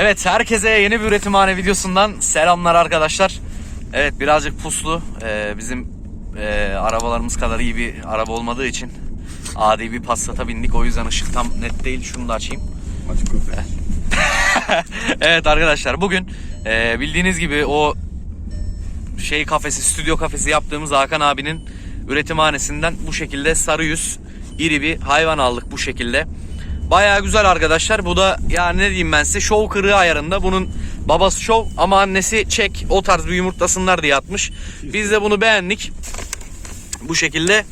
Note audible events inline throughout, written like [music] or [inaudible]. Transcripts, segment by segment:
Evet herkese yeni bir üretimhane videosundan selamlar arkadaşlar. Evet birazcık puslu. Ee, bizim e, arabalarımız kadar iyi bir araba olmadığı için adi bir Passat'a bindik. O yüzden ışık tam net değil. Şunu da açayım. Açık köfte. [laughs] evet arkadaşlar bugün e, bildiğiniz gibi o şey kafesi, stüdyo kafesi yaptığımız Hakan abinin üretimhanesinden bu şekilde sarı yüz iri bir hayvan aldık bu şekilde. Bayağı güzel arkadaşlar. Bu da yani ne diyeyim ben size şov kırığı ayarında. Bunun babası şov ama annesi çek. O tarz bir yumurtlasınlar diye atmış. Biz de bunu beğendik. Bu şekilde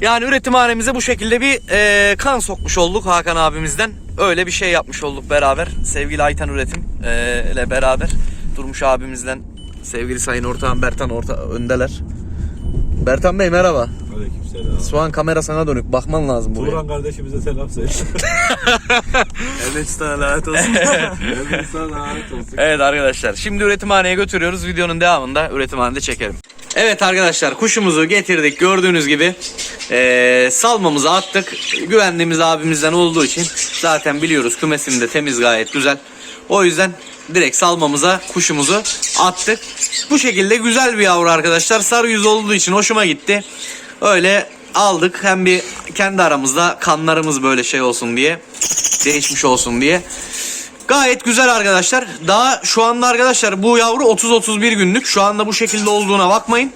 yani üretimhanemize bu şekilde bir e, kan sokmuş olduk Hakan abimizden. Öyle bir şey yapmış olduk beraber. Sevgili Aytan Üretim e, ile beraber. Durmuş abimizden sevgili sayın ortağım Bertan orta öndeler. Bertan Bey merhaba. Aleykümselam. Şu an kamera sana dönük. Bakman lazım buraya. Turan kardeşimize selam söyle. [laughs] Evet sana lanet olsun. [laughs] Evet sana lanet olsun. Evet arkadaşlar şimdi üretimhaneye götürüyoruz. Videonun devamında üretimhanede çekerim. Evet arkadaşlar kuşumuzu getirdik gördüğünüz gibi eee, salmamızı attık. Güvendiğimiz abimizden olduğu için zaten biliyoruz kümesini de temiz gayet güzel. O yüzden direkt salmamıza kuşumuzu attık. Bu şekilde güzel bir yavru arkadaşlar. Sarı yüz olduğu için hoşuma gitti. Öyle aldık hem bir kendi aramızda kanlarımız böyle şey olsun diye değişmiş olsun diye. Gayet güzel arkadaşlar. Daha şu anda arkadaşlar bu yavru 30-31 günlük. Şu anda bu şekilde olduğuna bakmayın.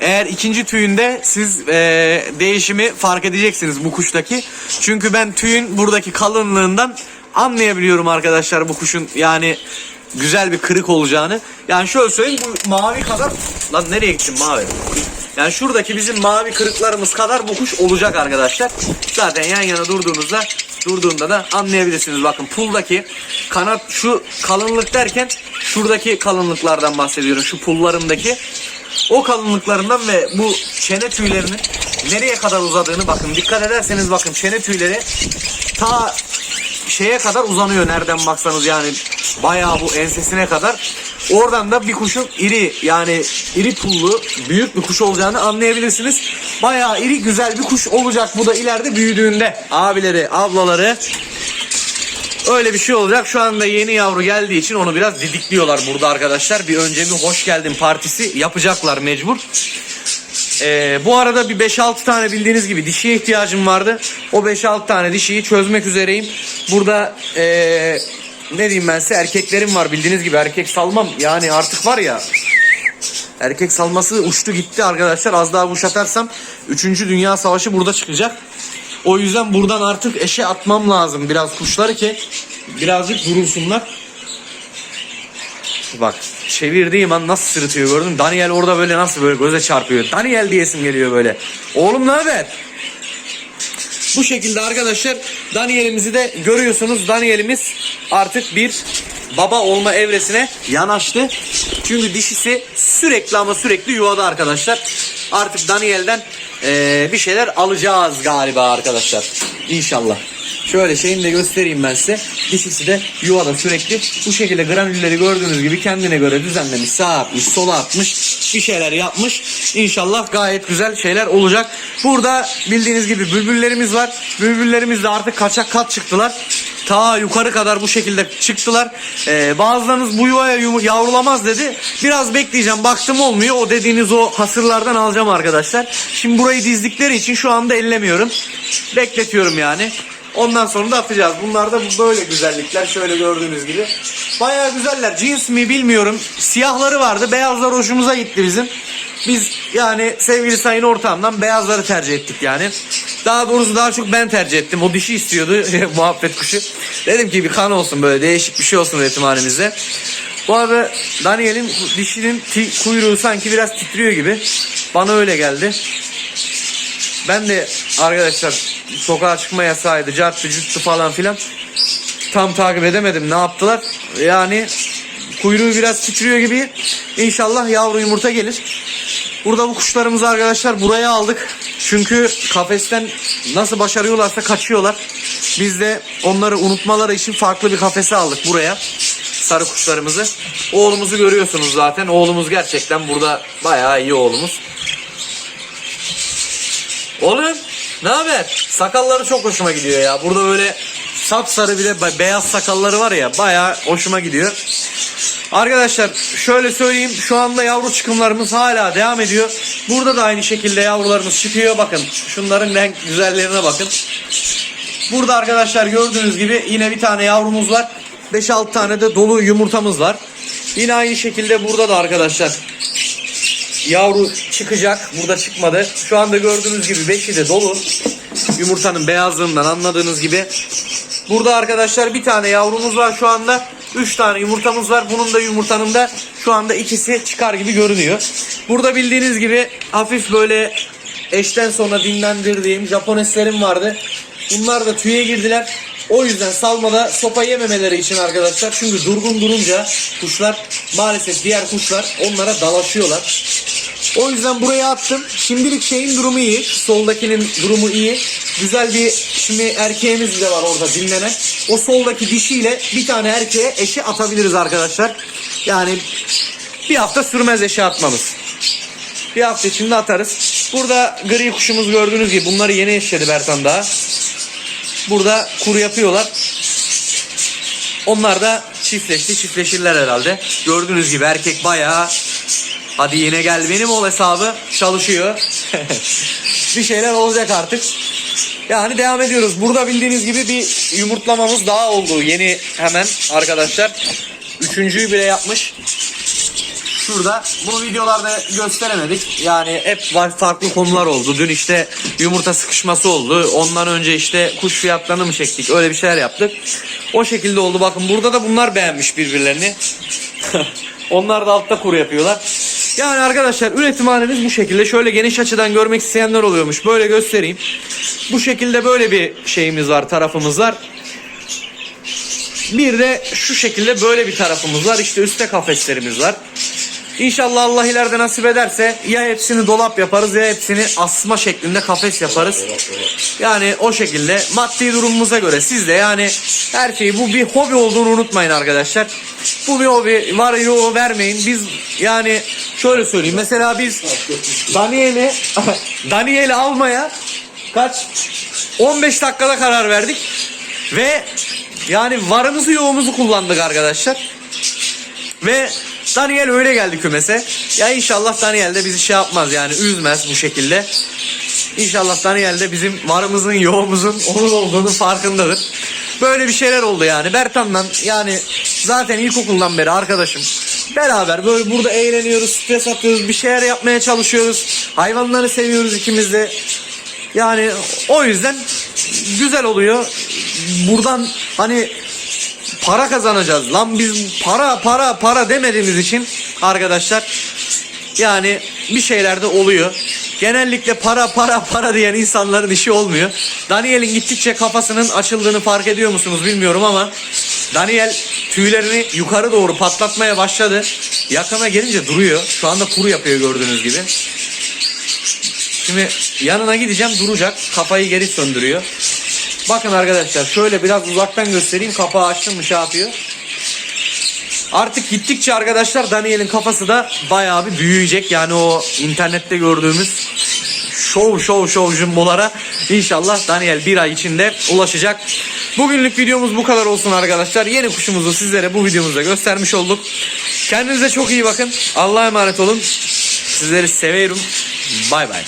Eğer ikinci tüyünde siz eee, değişimi fark edeceksiniz bu kuştaki. Çünkü ben tüyün buradaki kalınlığından anlayabiliyorum arkadaşlar bu kuşun yani güzel bir kırık olacağını. Yani şöyle söyleyeyim bu mavi kadar lan nereye gittin mavi? Yani şuradaki bizim mavi kırıklarımız kadar bu kuş olacak arkadaşlar. Zaten yan yana durduğunuzda durduğunda da anlayabilirsiniz. Bakın puldaki kanat şu kalınlık derken şuradaki kalınlıklardan bahsediyorum. Şu pullarındaki o kalınlıklarından ve bu çene tüylerinin nereye kadar uzadığını bakın. Dikkat ederseniz bakın çene tüyleri ta şeye kadar uzanıyor nereden baksanız yani bayağı bu ensesine kadar. Oradan da bir kuşun iri yani iri pullu büyük bir kuş olacağını anlayabilirsiniz. Bayağı iri güzel bir kuş olacak bu da ileride büyüdüğünde. Abileri, ablaları öyle bir şey olacak. Şu anda yeni yavru geldiği için onu biraz didikliyorlar burada arkadaşlar. Bir önce bir hoş geldin partisi yapacaklar mecbur. Ee, bu arada bir 5-6 tane bildiğiniz gibi dişiye ihtiyacım vardı. O 5-6 tane dişiyi çözmek üzereyim. Burada ee, ne diyeyim ben size erkeklerim var bildiğiniz gibi erkek salmam yani artık var ya erkek salması uçtu gitti arkadaşlar az daha kuş atarsam 3. Dünya Savaşı burada çıkacak. O yüzden buradan artık eşe atmam lazım biraz kuşları ki birazcık durulsunlar. Bak çevirdiğim an nasıl sırıtıyor gördün? Daniel orada böyle nasıl böyle göze çarpıyor. Daniel diyesim geliyor böyle. Oğlum ne haber? Bu şekilde arkadaşlar Daniel'imizi de görüyorsunuz. Daniel'imiz artık bir baba olma evresine yanaştı. Çünkü dişisi sürekli ama sürekli yuvada arkadaşlar. Artık Daniel'den eee, bir şeyler alacağız galiba arkadaşlar. İnşallah. Şöyle şeyini de göstereyim ben size. Dişisi de yuvada sürekli bu şekilde granülleri gördüğünüz gibi kendine göre düzenlemiş. Sağa atmış, sola atmış. Bir şeyler yapmış. İnşallah gayet güzel şeyler olacak. Burada bildiğiniz gibi bülbüllerimiz var. Bülbüllerimiz de artık kaçak kat çıktılar. Ta yukarı kadar bu şekilde çıktılar. Ee, bazılarınız bu yuvaya yavrulamaz dedi. Biraz bekleyeceğim. Baktım olmuyor. O dediğiniz o hasırlardan alacağım arkadaşlar. Şimdi burayı dizdikleri için şu anda ellemiyorum. Bekletiyorum yani. Ondan sonra da atacağız. Bunlar da böyle güzellikler. Şöyle gördüğünüz gibi. Bayağı güzeller. Cins mi bilmiyorum. Siyahları vardı. Beyazlar hoşumuza gitti bizim. Biz yani sevgili sayın ortağımdan beyazları tercih ettik yani. Daha doğrusu daha çok ben tercih ettim. O dişi istiyordu [laughs] muhabbet kuşu. Dedim ki bir kan olsun böyle değişik bir şey olsun üretimhanemizde. Bu arada Daniel'in dişinin kuyruğu sanki biraz titriyor gibi. Bana öyle geldi. Ben de arkadaşlar sokağa çıkma yasağıydı, carttı, cüttü falan filan. Tam takip edemedim ne yaptılar. Yani kuyruğu biraz titriyor gibi. İnşallah yavru yumurta gelir. Burada bu kuşlarımızı arkadaşlar buraya aldık. Çünkü kafesten nasıl başarıyorlarsa kaçıyorlar. Biz de onları unutmaları için farklı bir kafese aldık buraya. Sarı kuşlarımızı. Oğlumuzu görüyorsunuz zaten. Oğlumuz gerçekten burada bayağı iyi oğlumuz. Oğlum ne haber? Sakalları çok hoşuma gidiyor ya. Burada böyle sapsarı be- beyaz sakalları var ya bayağı hoşuma gidiyor. Arkadaşlar şöyle söyleyeyim şu anda yavru çıkımlarımız hala devam ediyor. Burada da aynı şekilde yavrularımız çıkıyor. Bakın şunların renk güzellerine bakın. Burada arkadaşlar gördüğünüz gibi yine bir tane yavrumuz var. 5-6 tane de dolu yumurtamız var. Yine aynı şekilde burada da arkadaşlar yavru çıkacak. Burada çıkmadı. Şu anda gördüğünüz gibi 5'i de dolu. Yumurtanın beyazlığından anladığınız gibi. Burada arkadaşlar bir tane yavrumuz var şu anda. 3 tane yumurtamız var. Bunun da yumurtanın da şu anda ikisi çıkar gibi görünüyor. Burada bildiğiniz gibi hafif böyle eşten sonra dinlendirdiğim Japoneslerim vardı. Bunlar da tüye girdiler. O yüzden salmada sopa yememeleri için arkadaşlar. Çünkü durgun durunca kuşlar maalesef diğer kuşlar onlara dalaşıyorlar. O yüzden buraya attım. Şimdilik şeyin durumu iyi. Soldakinin durumu iyi. Güzel bir şimdi erkeğimiz de var orada dinlenen. O soldaki dişiyle bir tane erkeğe eşi atabiliriz arkadaşlar. Yani bir hafta sürmez eşi atmamız. Bir hafta içinde atarız. Burada gri kuşumuz gördüğünüz gibi bunları yeni eşledi Bertan daha. Burada kuru yapıyorlar. Onlar da çiftleşti. Çiftleşirler herhalde. Gördüğünüz gibi erkek bayağı hadi yine gel benim ol hesabı çalışıyor. [laughs] bir şeyler olacak artık. Yani devam ediyoruz. Burada bildiğiniz gibi bir yumurtlamamız daha oldu. Yeni hemen arkadaşlar. Üçüncüyü bile yapmış. Şurada bunu videolarda gösteremedik. Yani hep farklı konular oldu. Dün işte yumurta sıkışması oldu. Ondan önce işte kuş fiyatlarını mı çektik? Öyle bir şeyler yaptık. O şekilde oldu. Bakın burada da bunlar beğenmiş birbirlerini. [laughs] Onlar da altta kuru yapıyorlar. Yani arkadaşlar üretimhanemiz bu şekilde. Şöyle geniş açıdan görmek isteyenler oluyormuş. Böyle göstereyim. Bu şekilde böyle bir şeyimiz var, tarafımız var. Bir de şu şekilde böyle bir tarafımız var. İşte üstte kafeslerimiz var. İnşallah Allah ileride nasip ederse ya hepsini dolap yaparız ya hepsini asma şeklinde kafes yaparız. Yani o şekilde maddi durumumuza göre siz de yani her şeyi bu bir hobi olduğunu unutmayın arkadaşlar. Bu bir hobi var yo vermeyin. Biz yani şöyle söyleyeyim mesela biz Daniel'i [laughs] Daniel'i almaya kaç 15 dakikada karar verdik ve yani varımızı yoğumuzu kullandık arkadaşlar. Ve Daniel öyle geldi kümese. Ya inşallah Daniel de bizi şey yapmaz yani üzmez bu şekilde. İnşallah Daniel de bizim varımızın yoğumuzun onun olduğunu farkındadır. Böyle bir şeyler oldu yani. Bertan'la yani zaten ilkokuldan beri arkadaşım. Beraber böyle burada eğleniyoruz, stres atıyoruz, bir şeyler yapmaya çalışıyoruz. Hayvanları seviyoruz ikimiz de. Yani o yüzden güzel oluyor. Buradan hani para kazanacağız. Lan biz para para para demediğimiz için arkadaşlar yani bir şeyler de oluyor. Genellikle para para para diyen insanların işi olmuyor. Daniel'in gittikçe kafasının açıldığını fark ediyor musunuz bilmiyorum ama Daniel tüylerini yukarı doğru patlatmaya başladı. Yakına gelince duruyor. Şu anda kuru yapıyor gördüğünüz gibi. Şimdi yanına gideceğim duracak. Kafayı geri söndürüyor. Bakın arkadaşlar şöyle biraz uzaktan göstereyim. Kapağı açtım mı şey yapıyor. Artık gittikçe arkadaşlar Daniel'in kafası da bayağı bir büyüyecek. Yani o internette gördüğümüz şov şov şov jumbolara inşallah Daniel bir ay içinde ulaşacak. Bugünlük videomuz bu kadar olsun arkadaşlar. Yeni kuşumuzu sizlere bu videomuzda göstermiş olduk. Kendinize çok iyi bakın. Allah'a emanet olun. Sizleri seviyorum. Bay bay.